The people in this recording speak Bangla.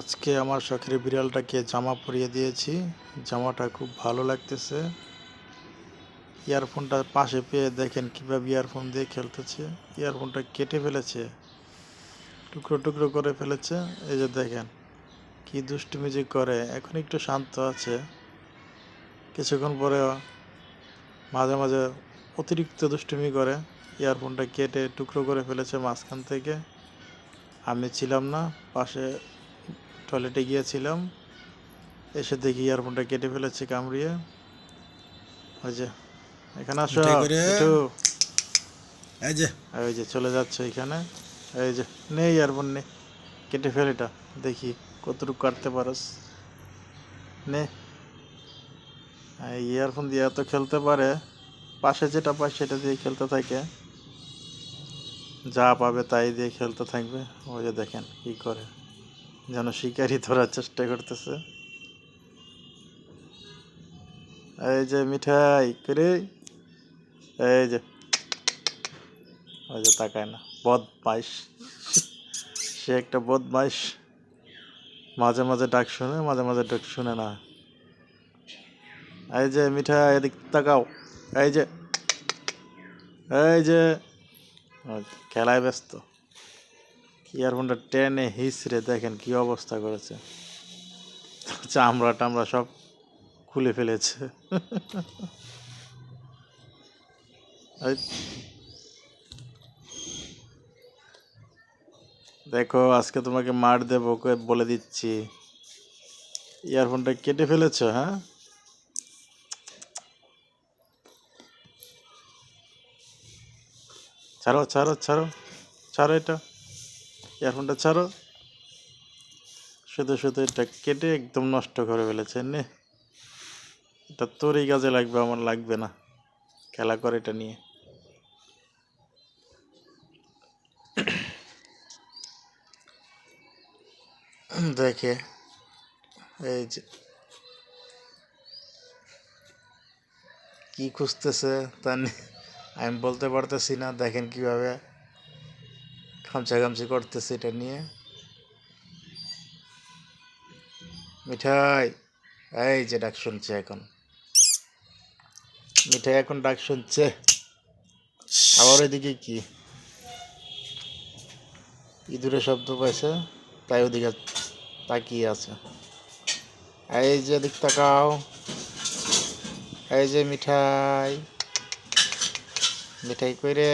আজকে আমার শখের বিড়ালটাকে জামা পরিয়ে দিয়েছি। জামাটা খুব ভালো লাগতেছে। ইয়ারফোনটা পাশে পেয়ে দেখেন কীভাবে ইয়ারফোন দিয়ে খেলতেছে। ইয়ারফোনটা কেটে ফেলেছে। টুকরো টুকরো করে ফেলেছে। এই যে দেখেন কি দুষ্টুমি যে করে। এখন একটু শান্ত আছে। কিছুক্ষণ পরে মাঝে মাঝে অতিরিক্ত দুষ্টুমি করে। ইয়ারফোনটা কেটে টুকরো করে ফেলেছে মাঝখান থেকে। আমি ছিলাম না, পাশে টয়লেটে গিয়েছিলাম। এসে দেখি ইয়ারফোনটা কেটে ফেলেছে কামড়িয়ে। ওই যে এখানে আসো। একটু এই যে। ওই যে চলে যাচ্ছে এখানে। এই যে নেই ইয়ারফোন নে। কেটে ফেল এটা দেখি কতটুকু কাটতে পারস। নে। ইয়ারফোন দিয়ে এত খেলতে পারে পাশে যেটা পায় সেটা দিয়ে খেলতে থাকে। যা পাবে তাই দিয়ে খেলতে থাকবে। ওই যে দেখেন কি করে। যেন শিকারি ধরার চেষ্টা করতেছে। এই যে মিঠাই, করে এই যে, ওই যে তাকায় না, বদমাইশ। সে একটা বদমাইশ। মাঝে মাঝে ডাক শুনে, মাঝে মাঝে ডাক শুনে না। এই যে মিঠাই, এদিক তাকাও। এই যে এই যে, খেলায় ব্যস্ত। ইয়ারফোনটা টেনে হিসড়ে দেখেন কি অবস্থা করেছে। চামড়া টামড়া সব খুলে ফেলেছে। দেখো, আজকে তোমাকে মার দেবো বলে দিচ্ছি। ইয়ারফোনটা কেটে ফেলেছো হ্যাঁ? ছাড়ো ছাড়ো ছাড়ো ছাড়ো এটা। ইয়ারফোনটা ছাড়ো। শুধু শুধু এটা কেটে একদম নষ্ট করে ফেলেছে নে। এটা তোরই কাজে লাগবে, আমার লাগবে না। খেলা করে এটা নিয়ে। দেখে, এই যে। কী খুঁজতেছে তা আমি বলতে পারতেছি না, দেখেন কীভাবে খামচা খামচি করতেছে এটা নিয়ে। মিঠাই, এই যে ডাক শুনছে এখন। মিঠাই এখন ডাক শুনছে। আবার এদিকে কি? ইঁদুরে শব্দ পাইছে, তাই ওদিকে তাকিয়ে আছে। এই যে দিক তাকাও। এই যে মিঠাই। মিঠাই কইরে।